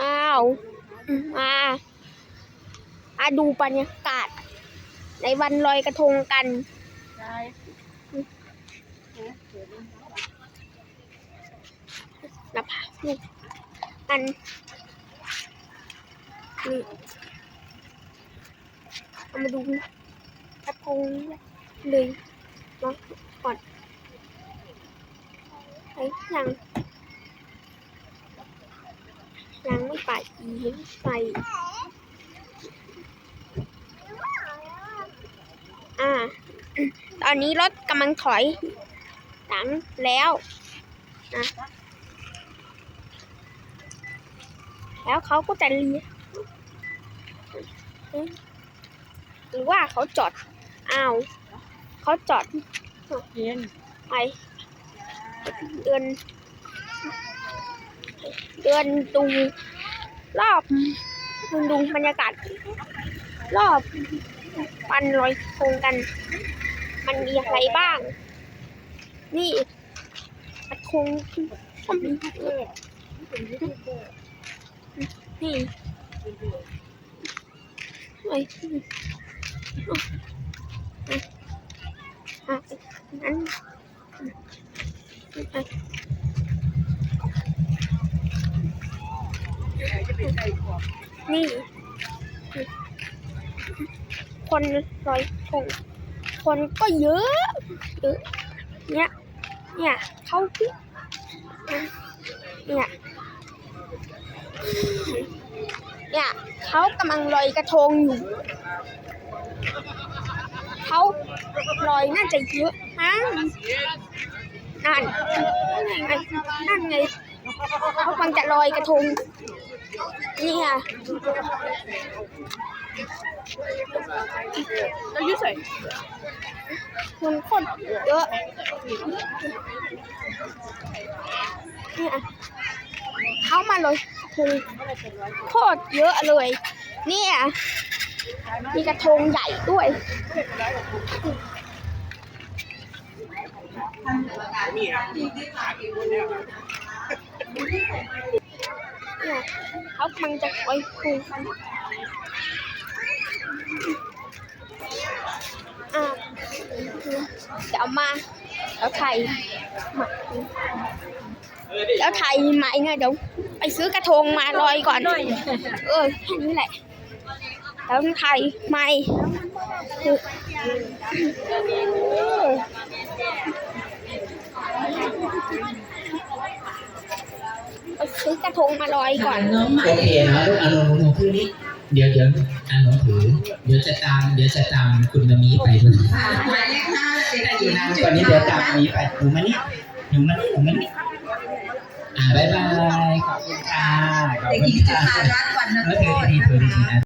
อ้าวมาอาดูบรรยากาศ ในวันลอยกระทงกันนะพะนี่อันนี่เอามาดูกระทงเลยเนาก่อนไอ้ยัง ยังไม่ไปอีกไปอ่า ตอนนี้รถกำลังถอยหลังแล้วนะแล้วเขาก็จะเลี้ยวเอ๊ะหรือว่าเขาจอดอ้าวเขาจอดเย็นไปเดิน เดินดูรอบดูดูบรรยากาศ รอบปันลอยโคงกัน มันมีอะไรบ้าง นี่กระทงก็มีนี่ไอ้อะนั้นไป นี่ คนลอยกระทงคนก็เยอะเยอะเนี่ย เนี่ยเขาเนี่ย เนี่ยเขากำลังลอยกระทงอยู่เขาลอยน่าจะเยอะมั้งนั่นนั่นไงนั่นไงเขากำลังจะลอยกระทง เนี่ยเรายุ่ใส่มันโคตรเยอะเนี่ยเขามาเลยคือโคตรเยอะเลย เนี่ย มีกระทงใหญ่ด้วยเนี่ย เขากำลังจะไปคุยกันอ่าเดี๋ยวมาแล้วไทยมาแล้วไทยมาเนี่ยเดี๋ยวไปซื้อกระทงมาลอยก่อน เออแค่นี้แหละ แล้วไทยไม่คือไปซื้อกระ ทงมาลอยก่อนน้องใหม่โอเคนะลูกอารมณ์ของคู่นี้เดี๋ยวเดี๋ยวอ่านหนังสือเดี๋ยวจะตาม เดี๋ยวจะตามคุณมามีไปด้วยหมายเลขห้าเป็นอยู่นานกว่านี้เดี๋ยวตามมีไปหนูมานี่หนูมานี่หนูมานี่อ่าบ๊ายบายขอบคุณค่ะขอบคุณค่ะแล้วเธอตรดีนะเธอดีนะ